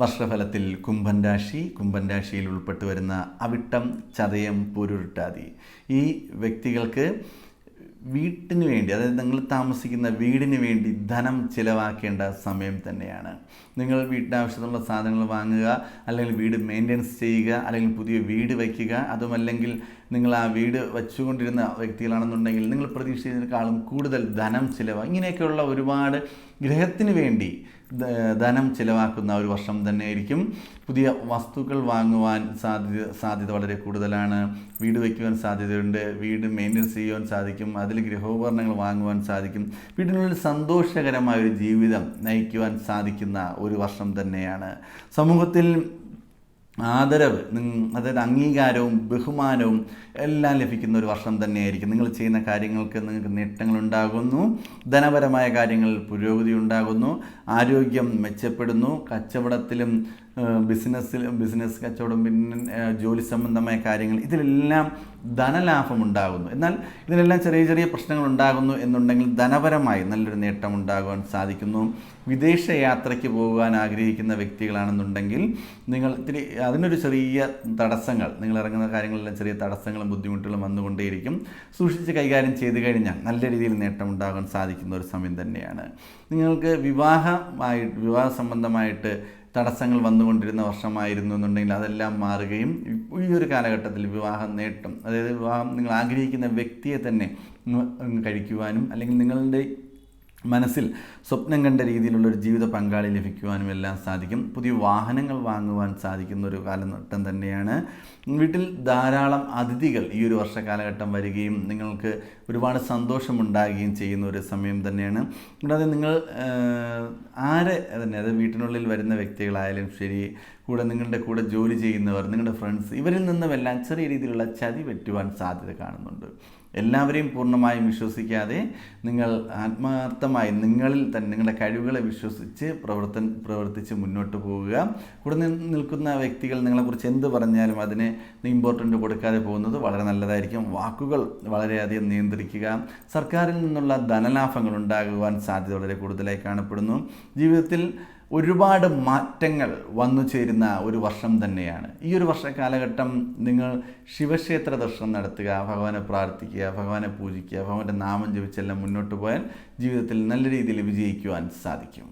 വർഷഫലത്തിൽ കുംഭൻ രാശി കുംഭൻ രാശിയിൽ ഉൾപ്പെട്ടു വരുന്ന അവിട്ടം ചതയം പൂരുരുട്ടാതി. ഈ വ്യക്തികൾക്ക് വീട്ടിന് വേണ്ടി അതായത് നിങ്ങൾ താമസിക്കുന്ന വീടിന് വേണ്ടി ധനം ചിലവാക്കേണ്ട സമയം തന്നെയാണ്. നിങ്ങൾ വീട്ടിനാവശ്യത്തിനുള്ള സാധനങ്ങൾ വാങ്ങുക അല്ലെങ്കിൽ വീട് മെയിന്റെനൻസ് ചെയ്യുക അല്ലെങ്കിൽ പുതിയ വീട് വയ്ക്കുക അതുമല്ലെങ്കിൽ നിങ്ങൾ ആ വീട് വച്ചുകൊണ്ടിരുന്ന വ്യക്തികളാണെന്നുണ്ടെങ്കിൽ നിങ്ങൾ പ്രതീക്ഷിച്ചതിനേക്കാളും കൂടുതൽ ധനം ചിലവ്. ഇങ്ങനെയൊക്കെയുള്ള ഒരുപാട് ഗ്രഹത്തിന് വേണ്ടി ധനം ചിലവാക്കുന്ന ഒരു വർഷം തന്നെ ആയിരിക്കും പുതിയ വസ്തുക്കൾ വാങ്ങുവാൻ സാധ്യത സാധ്യത വളരെ കൂടുതലാണ്. വീട് വയ്ക്കുവാൻ സാധ്യതയുണ്ട്. വീട് മെയിന്റെനൻസ് ചെയ്യുവാൻ സാധിക്കും. അതിൽ ഗൃഹോപകരണങ്ങൾ വാങ്ങുവാൻ സാധിക്കും. വീടിനുള്ളിൽ സന്തോഷകരമായ ഒരു ജീവിതം നയിക്കുവാൻ സാധിക്കുന്ന ഒരു വർഷം തന്നെയാണ്. സമൂഹത്തിൽ ആദരവ് അതായത് അംഗീകാരവും ബഹുമാനവും എല്ലാം ലഭിക്കുന്ന ഒരു വർഷം തന്നെയായിരിക്കും. നിങ്ങൾ ചെയ്യുന്ന കാര്യങ്ങൾക്ക് നിങ്ങൾക്ക് നേട്ടങ്ങൾ ഉണ്ടാകുന്നു. ധനപരമായ കാര്യങ്ങളിൽ പുരോഗതി ഉണ്ടാകുന്നു. ആരോഗ്യം മെച്ചപ്പെടുന്നു. കച്ചവടത്തിലും ഏഹ്, ബിസിനസ്സിലും ബിസിനസ് കച്ചവടം പിന്നെ ജോലി സംബന്ധമായ കാര്യങ്ങൾ ഇതിലെല്ലാം ധനലാഭം ഉണ്ടാകുന്നു. എന്നാൽ ഇതിലെല്ലാം ചെറിയ ചെറിയ പ്രശ്നങ്ങൾ ഉണ്ടാകുന്നു എന്നുണ്ടെങ്കിൽ ധനപരമായി നല്ലൊരു നേട്ടം ഉണ്ടാകുവാൻ സാധിക്കുന്നു. വിദേശ യാത്രയ്ക്ക് പോകാൻ ആഗ്രഹിക്കുന്ന വ്യക്തികളാണെന്നുണ്ടെങ്കിൽ നിങ്ങൾ ഇത്തിരി അതിനൊരു ചെറിയ തടസ്സങ്ങൾ നിങ്ങൾ ഇറങ്ങുന്ന കാര്യങ്ങളെല്ലാം ചെറിയ തടസ്സങ്ങളും ബുദ്ധിമുട്ടുകളും വന്നുകൊണ്ടേയിരിക്കും. സൂക്ഷിച്ച് കൈകാര്യം ചെയ്ത് കഴിഞ്ഞാൽ നല്ല രീതിയിൽ നേട്ടം ഉണ്ടാകാൻ സാധിക്കുന്ന ഒരു സമയം തന്നെയാണ്. നിങ്ങൾക്ക് വിവാഹമായി വിവാഹ സംബന്ധമായിട്ട് തടസ്സങ്ങൾ വന്നുകൊണ്ടിരുന്ന വർഷമായിരുന്നു എന്നുണ്ടെങ്കിൽ അതെല്ലാം മാറുകയും ഈ ഒരു കാലഘട്ടത്തിൽ വിവാഹം നേട്ടം അതായത് വിവാഹം നിങ്ങൾ ആഗ്രഹിക്കുന്ന വ്യക്തിയെ തന്നെ കഴിക്കുവാനും അല്ലെങ്കിൽ നിങ്ങളുടെ മനസ്സിൽ സ്വപ്നം കണ്ട രീതിയിലുള്ള ഒരു ജീവിത പങ്കാളി ലഭിക്കുവാനും എല്ലാം സാധിക്കും. പുതിയ വാഹനങ്ങൾ വാങ്ങുവാൻ സാധിക്കുന്ന ഒരു കാലഘട്ടം തന്നെയാണ്. വീട്ടിൽ ധാരാളം അതിഥികൾ ഈ ഒരു വർഷ കാലഘട്ടം വരികയും നിങ്ങൾക്ക് ഒരുപാട് സന്തോഷമുണ്ടാകുകയും ചെയ്യുന്ന ഒരു സമയം തന്നെയാണ്. കൂടാതെ നിങ്ങൾ ആരെ തന്നെ അതായത് വീട്ടിനുള്ളിൽ വരുന്ന വ്യക്തികളായാലും ശരി കൂടെ നിങ്ങളുടെ കൂടെ ജോലി ചെയ്യുന്നവർ നിങ്ങളുടെ ഫ്രണ്ട്സ് ഇവരിൽ നിന്നുമെല്ലാം ചെറിയ രീതിയിലുള്ള ചതി പറ്റുവാൻ സാധ്യത കാണുന്നുണ്ട്. എല്ലാവരെയും പൂർണമായും വിശ്വസിക്കാതെ നിങ്ങൾ ആത്മാർത്ഥമായി നിങ്ങളിൽ തന്നെ നിങ്ങളുടെ കഴിവുകളെ വിശ്വസിച്ച് പ്രവർത്തൻ പ്രവർത്തിച്ച് മുന്നോട്ട് പോവുക. കൂടെ നിൽക്കുന്ന വ്യക്തികൾ നിങ്ങളെക്കുറിച്ച് എന്ത് പറഞ്ഞാലും അതിന് ഇമ്പോർട്ടന്റ് കൊടുക്കാതെ പോകുന്നത് വളരെ നല്ലതായിരിക്കും. വാക്കുകൾ വളരെയധികം നിയന്ത്രിക്കുക. സർക്കാരിൽ നിന്നുള്ള ധനലാഭങ്ങൾ ഉണ്ടാകുവാൻ സാധ്യത വളരെ കൂടുതലായി കാണപ്പെടുന്നു. ജീവിതത്തിൽ ഒരുപാട് മാറ്റങ്ങൾ വന്നു ചേരുന്ന ഒരു വർഷം തന്നെയാണ്. ഈ ഒരു വർഷ കാലഘട്ടം നിങ്ങൾ ശിവക്ഷേത്ര ദർശനം നടത്തുക ഭഗവാനെ പ്രാർത്ഥിക്കുക ഭഗവാനെ പൂജിക്കുക ഭഗവാന്റെ നാമം ജപിച്ചെല്ലാം മുന്നോട്ട് പോയാൽ ജീവിതത്തിൽ നല്ല രീതിയിൽ വിജയിക്കുവാൻ സാധിക്കും.